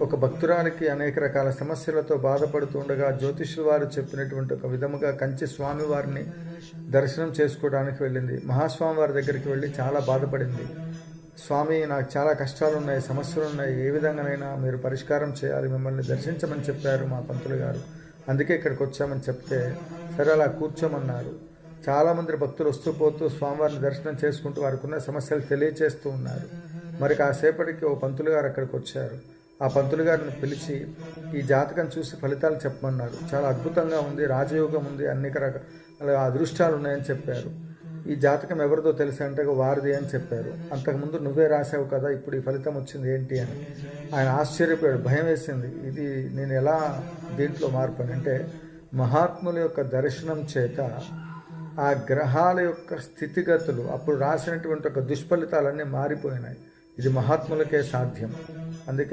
ఒక భక్తురాలికి అనేక రకాల సమస్యలతో బాధపడుతుండగా జ్యోతిష్యుల వారు చెప్పినటువంటి ఒక విధముగా కంచి స్వామి వారిని దర్శనం చేసుకోవడానికి వెళ్ళింది. మహాస్వామి వారి దగ్గరికి వెళ్ళి చాలా బాధపడింది. స్వామి నాకు చాలా కష్టాలు ఉన్నాయి సమస్యలు ఉన్నాయి ఏ విధంగానైనా మీరు పరిష్కారం చేయాలి. మిమ్మల్ని దర్శించమని చెప్పారు మా పంతులు గారు. అందుకే ఇక్కడికి వచ్చామని చెప్తే సరే అలా కూర్చోమన్నారు. చాలామంది భక్తులు వస్తూ పోతూ స్వామివారిని దర్శనం చేసుకుంటూ వారికి ఉన్న సమస్యలు తెలియచేస్తూ ఉన్నారు. మరి కాసేపటికి ఓ పంతులు గారు అక్కడికి వచ్చారు. ఆ పంతులు గారిని పిలిచి ఈ జాతకం చూసి ఫలితాలు చెప్పమన్నారు. చాలా అద్భుతంగా ఉంది రాజయోగం ఉంది అనేక రకాల అదృష్టాలు ఉన్నాయని చెప్పారు. ఈ జాతకం ఎవరిదో తెలిసి అంటే వారిది అని చెప్పారు. అంతకుముందు నువ్వే రాసావు కదా ఇప్పుడు ఈ ఫలితం వచ్చింది ఏంటి అని. ఆయన ఆశ్చర్యపోయాడు భయం వేసింది. ఇది నేను ఎలా దీంట్లో మార్పు అని అంటే మహాత్ముల యొక్క దర్శనం చేత ఆ గ్రహాల యొక్క స్థితిగతులు అప్పుడు రాసినటువంటి ఒక దుష్ఫలితాలన్నీ మారిపోయినాయి. ఇది మహాత్ములకే సాధ్యం. అందుకే